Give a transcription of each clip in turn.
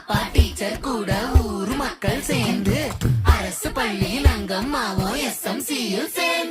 அப்பா டீச்சர் கூட ஊர் மக்கள் சேர்ந்து அரசு பள்ளியில் அங்கம்மாவும் எஸ்எம்சியில் சேர்ந்து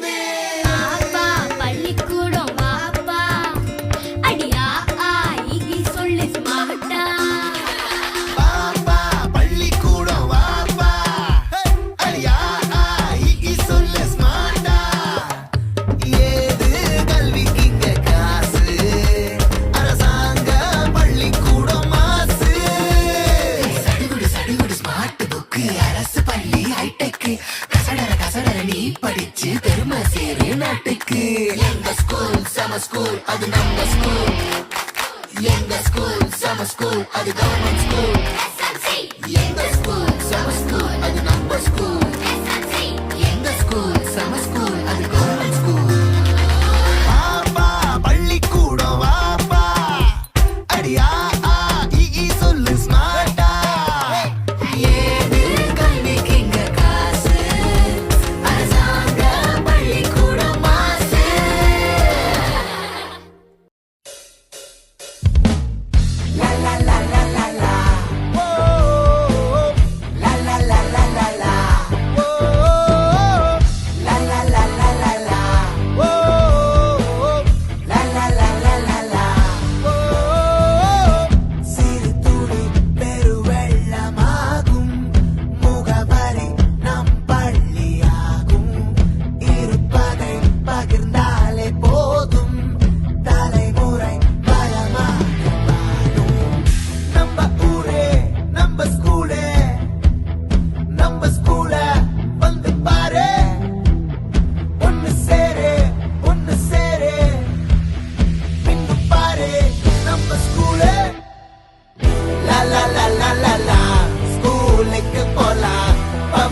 சம ஸ்கூல் அது government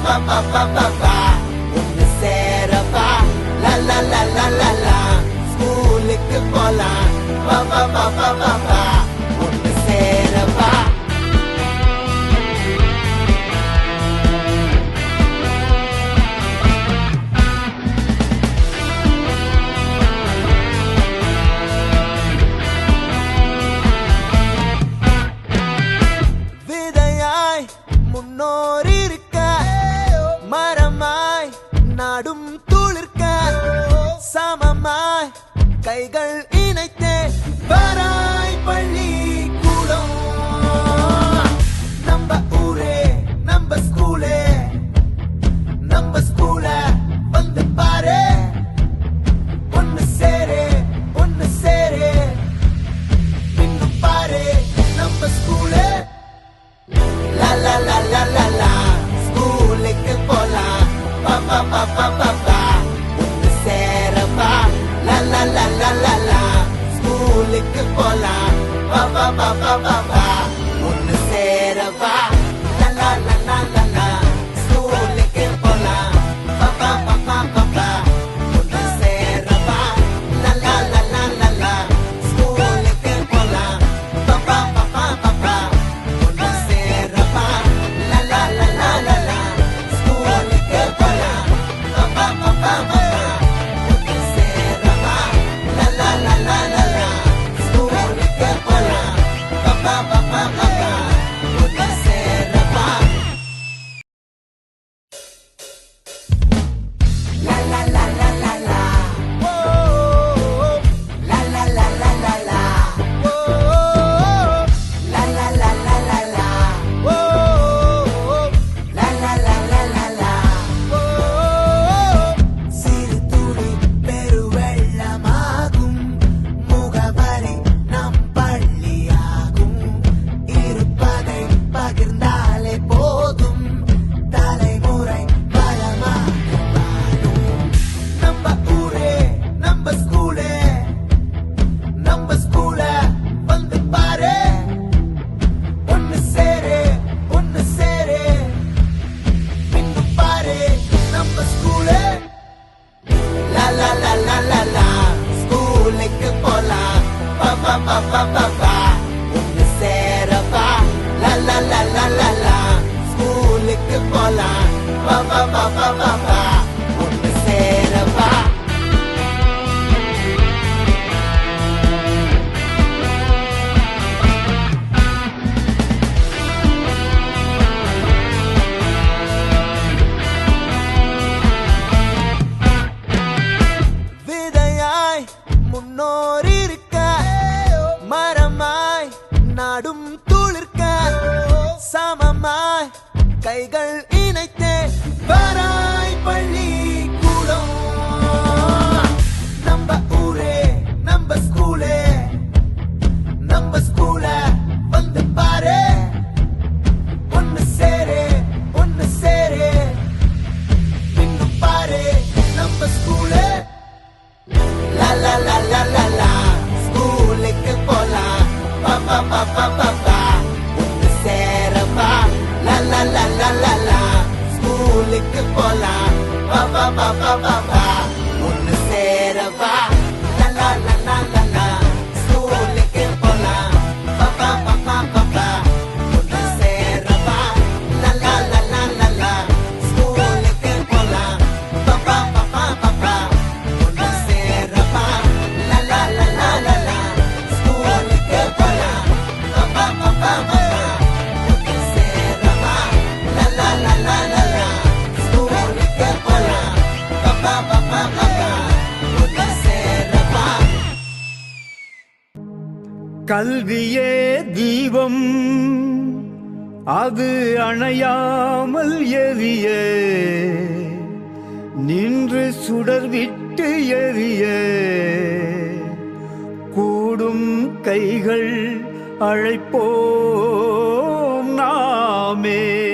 ma ma ma ma ma Una sera va La la la la la la. Skolekke bolla Ma ma ma ma ma ma கைகள் இணைத்தே வராய் பள்ளி கூடம் நம்ம ஊரே நம்ம ஸ்கூலே. நம்ம ஸ்கூல வந்து பாரு. ஒன்னு சேரு ஒன்னு சேரு. இன்னும் பாரு நம்ம ஸ்கூலே. லா லா லா லா லா லா ஸ்கூலுக்கு போலாம். பா பா பா பா பா பா. ஒன்னு ஸ்கூலுக்கு போலாம் பா பா பா பா பா நம்ம ஸ்கூலே நம்ம ஸ்கூல வந்து பாரு. ஒன்னு சேரு ஒன்னு சேரு. பின்னு பாரு நம்ம ஸ்கூலே லா லா லா லா லா லா. ஸ்கூலுக்கு போலாம். பா பா பா பா பா பா. ஒன்னு சேரப்பா. லா லா லா லா லா லா. ஸ்கூலுக்கு போலாம். பா பா பா பா பா. முன்னோராய் முன்னோர் இருக்க மரமாய் நாடும் துளிர்க்க. சமமாய் கைகள் இணைத்தே. வராய் பள்ளி கூடம் பா பா பா பா பா பா ஒன்னு சேரப்பா லா லா லா லா லா லா ஸ்கூலுக்கு போலாம் பா பா பா பா பா கல்வியே தீபம். அது அணையாமல் எரிய. நின்று சுடர் விட்டு எரிய. கூடும் கைகள் அழைப்போம் நாமே.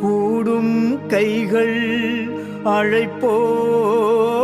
கூடும் கைகள் அழைப்போம்